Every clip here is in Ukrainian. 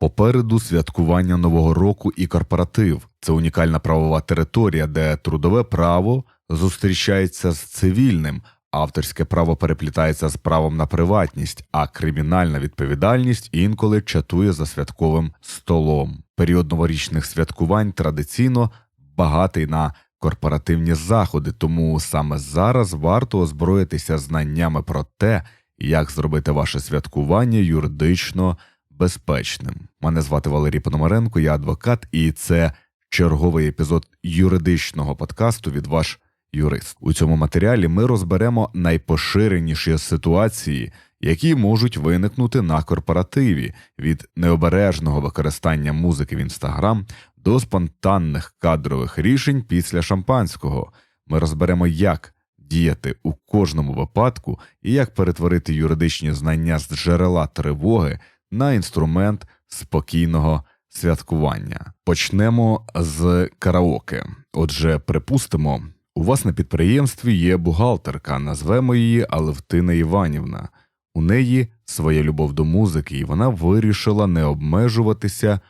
Попереду святкування Нового року і корпоратив це унікальна правова територія, де трудове право зустрічається з цивільним, авторське право переплітається з правом на приватність, а кримінальна відповідальність інколи чатує за святковим столом. Період новорічних святкувань традиційно багатий на корпоративні заходи, тому саме зараз варто озброїтися знаннями про те, як зробити ваше святкування юридично безпечним. Мене звати Валерій Пономаренко, я адвокат, і це черговий епізод юридичного подкасту від ваш юрист. У цьому матеріалі ми розберемо найпоширеніші ситуації, які можуть виникнути на корпоративі від необережного використання музики в інстаграм до спонтанних кадрових рішень після шампанського. Ми розберемо, як діяти у кожному випадку і як перетворити юридичні знання з джерела тривоги на інструмент спокійного святкування. Почнемо з караоке. Отже, припустимо, у вас на підприємстві є бухгалтерка, назвемо її Алевтина Іванівна. У неї своя любов до музики, і вона вирішила не обмежуватися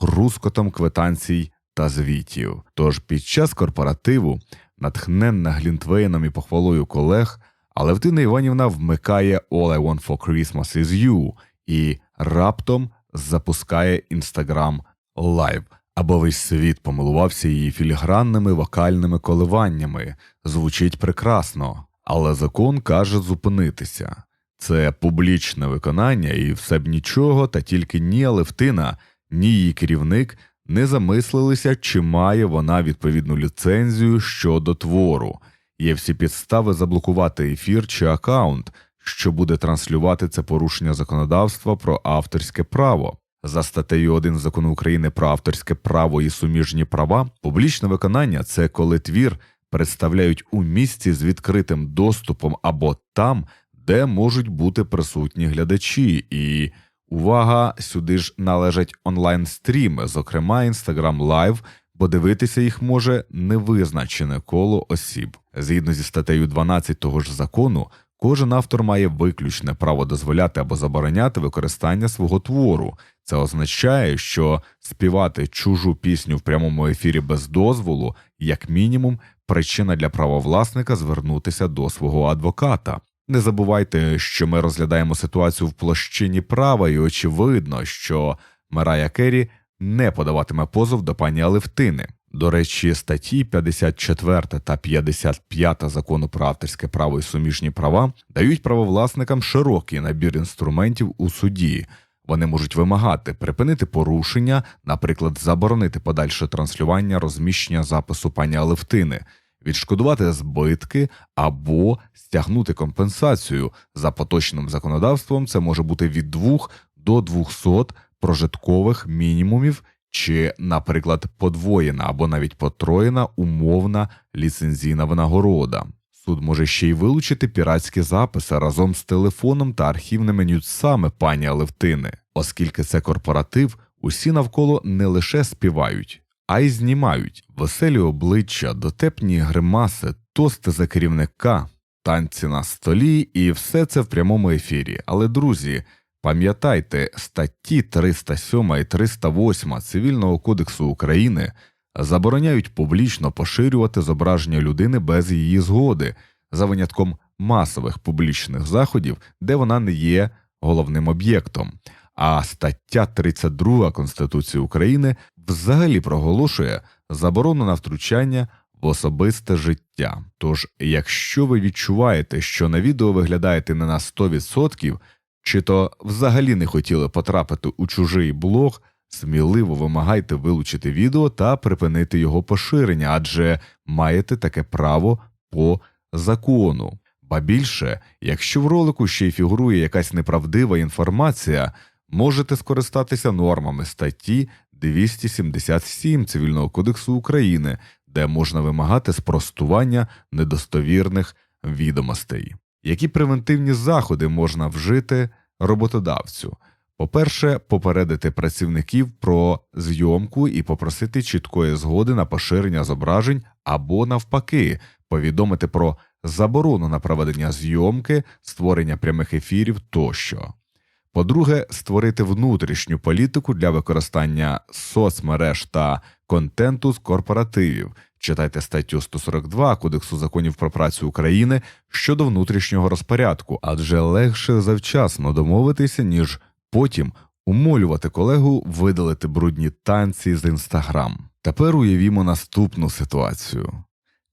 хрускотом квитанцій та звітів. Тож під час корпоративу, натхненна Глінтвейном і похвалою колег, Алевтина Іванівна вмикає All I Want for Christmas is You і раптом запускає Instagram Live, або весь світ помилувався її філігранними вокальними коливаннями. Звучить прекрасно, але закон каже зупинитися. Це публічне виконання, і все б нічого, та тільки ні Алевтина, ні її керівник не замислилися, чи має вона відповідну ліцензію щодо твору. Є всі підстави заблокувати ефір чи аккаунт, що буде транслювати це порушення законодавства про авторське право. За статтею 1 закону України про авторське право і суміжні права, публічне виконання це коли твір представляють у місці з відкритим доступом або там, де можуть бути присутні глядачі, і увага, сюди ж належать онлайн стріми, зокрема Instagram Live, бо дивитися їх може невизначене коло осіб. Згідно зі статтею 12 того ж закону, Кожен автор має виключне право дозволяти або забороняти використання свого твору. Це означає, що співати чужу пісню в прямому ефірі без дозволу, як мінімум, причина для правовласника звернутися до свого адвоката. Не забувайте, що ми розглядаємо ситуацію в площині права, і очевидно, що Мерая Керрі не подаватиме позов до пані Алевтини. До речі, статті 54 та 55 закону про авторське право і суміжні права дають правовласникам широкий набір інструментів у суді. Вони можуть вимагати припинити порушення, наприклад, заборонити подальше транслювання розміщення запису пані Алевтини, відшкодувати збитки або стягнути компенсацію за поточним законодавством. Це може бути від 2 до 200 прожиткових мінімумів чи, наприклад, подвоєна або навіть потроєна умовна ліцензійна винагорода. Суд може ще й вилучити піратські записи разом з телефоном та архівними нюцами пані Алевтини, оскільки це корпоратив, усі навколо не лише співають, а й знімають веселі обличчя, дотепні гримаси, тости за керівника, танці на столі, і все це в прямому ефірі. Але друзі. Пам'ятайте, статті 307 і 308 Цивільного кодексу України забороняють публічно поширювати зображення людини без її згоди за винятком масових публічних заходів, де вона не є головним об'єктом. А стаття 32 Конституції України взагалі проголошує заборону на втручання в особисте життя. Тож, якщо ви відчуваєте, що на відео виглядаєте не на 100%, чи то взагалі не хотіли потрапити у чужий блог, сміливо вимагайте вилучити відео та припинити його поширення, адже маєте таке право по закону. Ба більше, якщо в ролику ще й фігурує якась неправдива інформація, можете скористатися нормами статті 277 Цивільного кодексу України, де можна вимагати спростування недостовірних відомостей. Які превентивні заходи можна вжити роботодавцю? По-перше, попередити працівників про зйомку і попросити чіткої згоди на поширення зображень або, навпаки, повідомити про заборону на проведення зйомки, створення прямих ефірів тощо. По-друге, створити внутрішню політику для використання соцмереж та контенту з корпоративів. Читайте статтю 142 Кодексу законів про працю України щодо внутрішнього розпорядку, адже легше завчасно домовитися, ніж потім умолювати колегу видалити брудні танці з інстаграм. Тепер уявімо наступну ситуацію.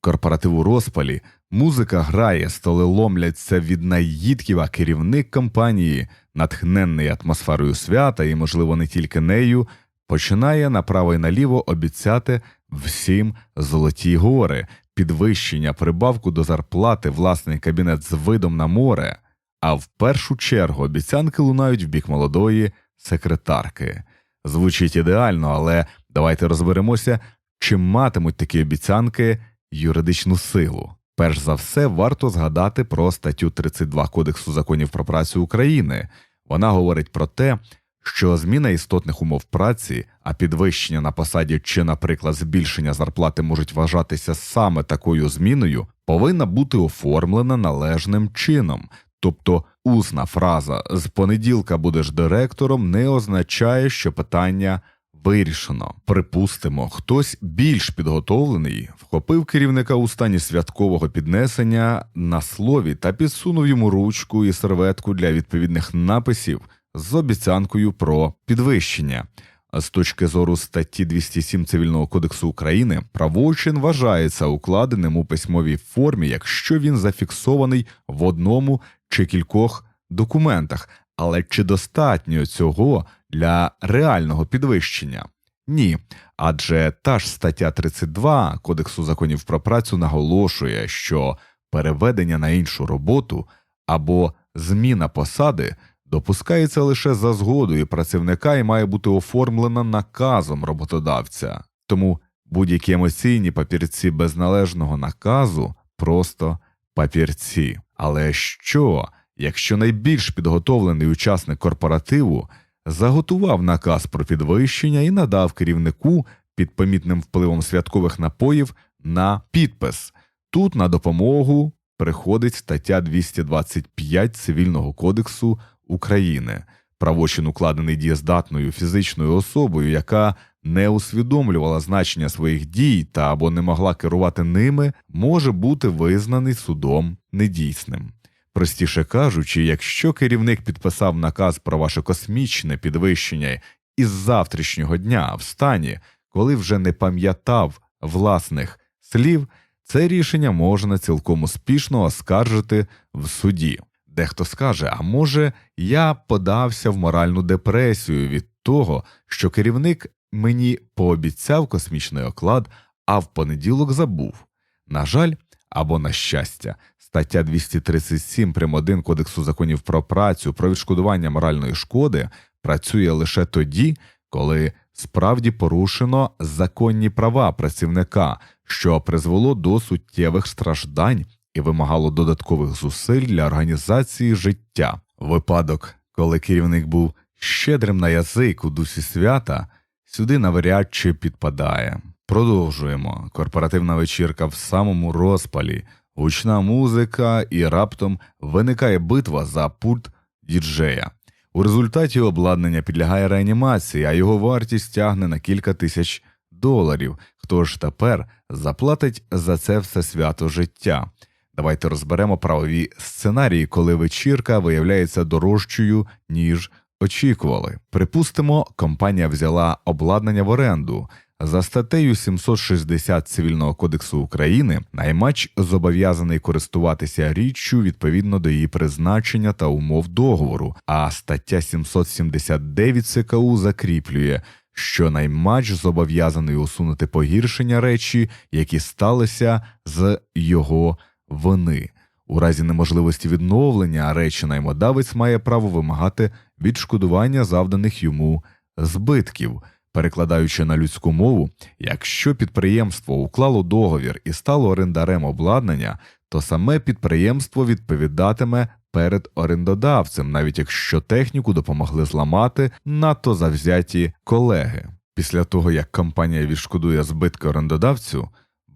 Корпоратив у розпалі, музика грає, столи ломляться від наїдків, а керівник компанії, натхненний атмосферою свята і, можливо, не тільки нею, починає направо і наліво обіцяти всім золоті гори, підвищення, прибавку до зарплати, власний кабінет з видом на море. А в першу чергу обіцянки лунають в бік молодої секретарки. Звучить ідеально, але давайте розберемося, чи матимуть такі обіцянки юридичну силу. Перш за все, варто згадати про статтю 32 Кодексу законів про працю України. Вона говорить про те, що зміна істотних умов праці, а підвищення на посаді чи, наприклад, збільшення зарплати можуть вважатися саме такою зміною, повинна бути оформлена належним чином. Тобто усна фраза з понеділка будеш директором не означає, що питання вирішено. Припустимо, хтось більш підготовлений вхопив керівника у стані святкового піднесення на слові та підсунув йому ручку і серветку для відповідних написів з обіцянкою про підвищення. З точки зору статті 207 Цивільного кодексу України, правочин вважається укладеним у письмовій формі, якщо він зафіксований в одному чи кількох документах. Але чи достатньо цього для реального підвищення? Ні, адже та ж стаття 32 Кодексу законів про працю наголошує, що переведення на іншу роботу або зміна посади допускається лише за згодою працівника і має бути оформлена наказом роботодавця. Тому будь-які емоційні папірці без належного наказу просто папірці. Але що, якщо найбільш підготовлений учасник корпоративу заготував наказ про підвищення і надав керівнику під помітним впливом святкових напоїв на підпис? Тут на допомогу приходить стаття 225 Цивільного кодексу України. Правочин укладений дієздатною фізичною особою, яка не усвідомлювала значення своїх дій та або не могла керувати ними, може бути визнаний судом недійсним. Простіше кажучи, якщо керівник підписав наказ про ваше космічне підвищення із завтрашнього дня в стані, коли вже не пам'ятав власних слів, це рішення можна цілком успішно оскаржити в суді. Дехто скаже, а може, я подався в моральну депресію від того, що керівник мені пообіцяв космічний оклад, а в понеділок забув. На жаль, або на щастя, стаття 237 прим. 1 Кодексу законів про працю про відшкодування моральної шкоди працює лише тоді, коли справді порушено законні права працівника, що призвело до суттєвих страждань і вимагало додаткових зусиль для організації життя. Випадок, коли керівник був щедрим на язик у дусі свята, сюди навряд чи підпадає. Продовжуємо. Корпоративна вечірка в самому розпалі, гучна музика, і раптом виникає битва за пульт діджея. У результаті обладнання підлягає реанімації, а його вартість тягне на кілька тисяч доларів. Хто ж тепер заплатить за це все свято життя? Давайте розберемо правові сценарії, коли вечірка виявляється дорожчою, ніж очікували. Припустимо, компанія взяла обладнання в оренду. За статтею 760 Цивільного кодексу України наймач зобов'язаний користуватися річчю відповідно до її призначення та умов договору, а стаття 779 ЦКУ закріплює, що наймач зобов'язаний усунути погіршення речі, які сталися з його вини. У разі неможливості відновлення речі наймодавець має право вимагати відшкодування завданих йому збитків. Перекладаючи на людську мову, якщо підприємство уклало договір і стало орендарем обладнання, то саме підприємство відповідатиме перед орендодавцем, навіть якщо техніку допомогли зламати надто завзяті колеги. Після того як компанія відшкодує збитки орендодавцю,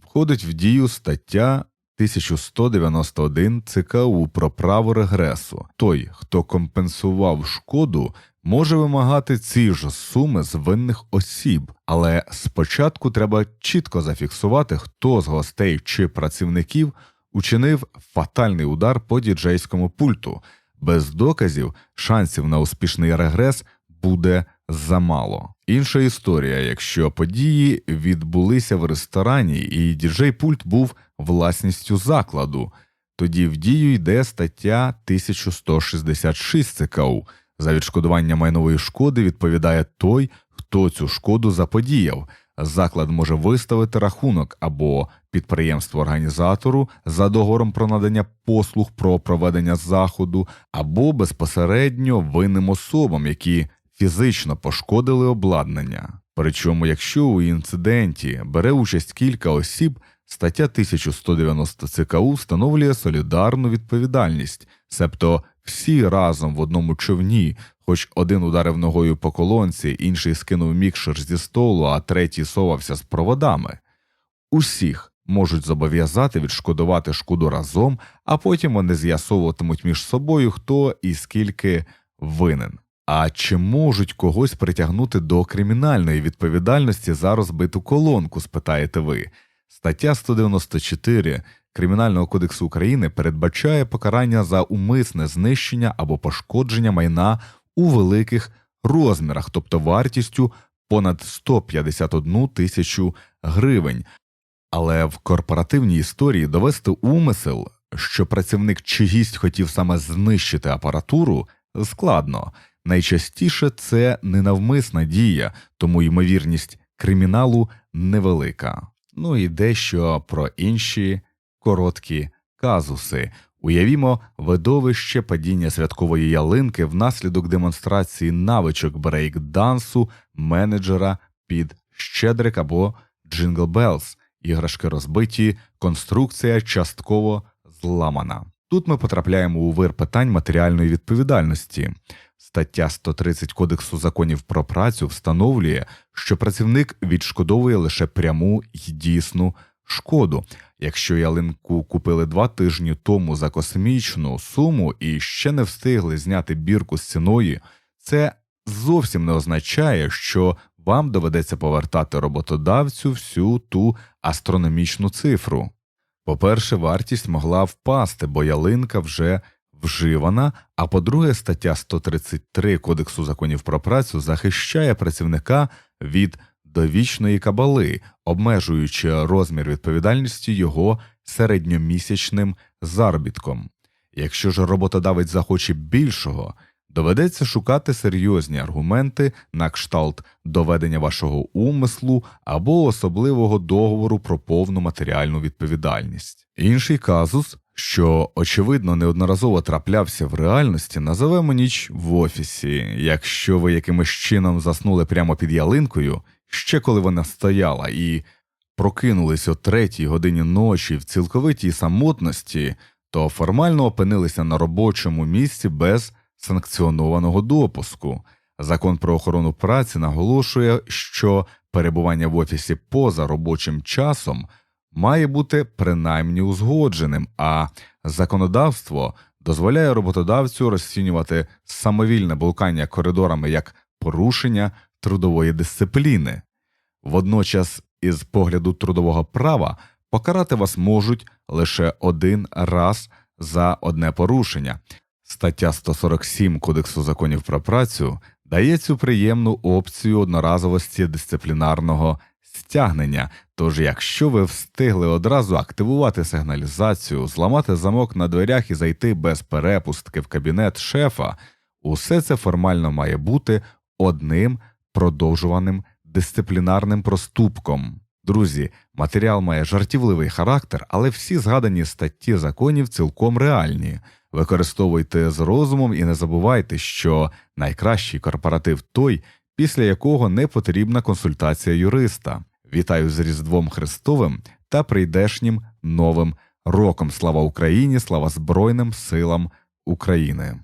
входить в дію стаття 1191 ЦКУ про право регресу. Той, хто компенсував шкоду, може вимагати ці ж суми з винних осіб, але спочатку треба чітко зафіксувати, хто з гостей чи працівників учинив фатальний удар по діджейському пульту. Без доказів шансів на успішний регрес буде замало. Інша історія, якщо події відбулися в ресторані, і діджей пульт був власністю закладу, тоді в дію йде стаття 1166 ЦКУ. За відшкодування майнової шкоди відповідає той, хто цю шкоду заподіяв. Заклад може виставити рахунок або підприємство організатору за договором про надання послуг про проведення заходу, або безпосередньо винним особам, які фізично пошкодили обладнання. Причому, якщо у інциденті бере участь кілька осіб, стаття 1190 ЦКУ встановлює солідарну відповідальність, себто всі разом в одному човні, хоч один ударив ногою по колонці, інший скинув мікшер зі столу, а третій совався з проводами. Усіх можуть зобов'язати відшкодувати шкоду разом, а потім вони з'ясовуватимуть між собою, хто і скільки винен. А чи можуть когось притягнути до кримінальної відповідальності за розбиту колонку? спитаєте ви. Стаття 194 Кримінального кодексу України передбачає покарання за умисне знищення або пошкодження майна у великих розмірах, тобто вартістю понад 151 тисячу гривень. Але в корпоративній історії довести умисел, що працівник чи гість хотів саме знищити апаратуру, складно. Найчастіше це ненавмисна дія, тому ймовірність криміналу невелика. Ну і дещо про інші короткі казуси. Уявімо, видовище падіння святкової ялинки внаслідок демонстрації навичок брейк-дансу менеджера під Щедрик або Джингл Белс, іграшки розбиті, конструкція частково зламана. Тут ми потрапляємо у вир питань матеріальної відповідальності. Стаття 130 Кодексу законів про працю встановлює, що працівник відшкодовує лише пряму й дійсну шкоду. Якщо ялинку купили два тижні тому за космічну суму і ще не встигли зняти бірку з ціною, це зовсім не означає, що вам доведеться повертати роботодавцю всю ту астрономічну цифру. По-перше, вартість могла впасти, бо ялинка вже вживана. А по-друге, стаття 133 Кодексу законів про працю захищає працівника від довічної кабали, обмежуючи розмір відповідальності його середньомісячним заробітком. Якщо ж роботодавець захоче більшого, доведеться шукати серйозні аргументи на кшталт доведення вашого умислу або особливого договору про повну матеріальну відповідальність. Інший казус що, очевидно, неодноразово траплявся в реальності, називемо ніч в офісі. Якщо ви якимось чином заснули прямо під ялинкою, ще коли вона стояла, і прокинулись о третій годині ночі в цілковитій самотності, то формально опинилися на робочому місці без санкціонованого допуску. Закон про охорону праці наголошує, що перебування в офісі поза робочим часом має бути принаймні узгодженим, а законодавство дозволяє роботодавцю розцінювати самовільне блукання коридорами як порушення трудової дисципліни. Водночас, із погляду трудового права, покарати вас можуть лише один раз за одне порушення. Стаття 147 Кодексу законів про працю дає цю приємну опцію одноразовості дисциплінарного стягнення. Тож, якщо ви встигли одразу активувати сигналізацію, зламати замок на дверях і зайти без перепустки в кабінет шефа, усе це формально має бути одним продовжуваним дисциплінарним проступком. Друзі, матеріал має жартівливий характер, але всі згадані статті законів цілком реальні. Використовуйте з розумом і не забувайте, що найкращий корпоратив той, після якого не потрібна консультація юриста. Вітаю з Різдвом Христовим та прийдешнім новим роком. Слава Україні! Слава Збройним силам України!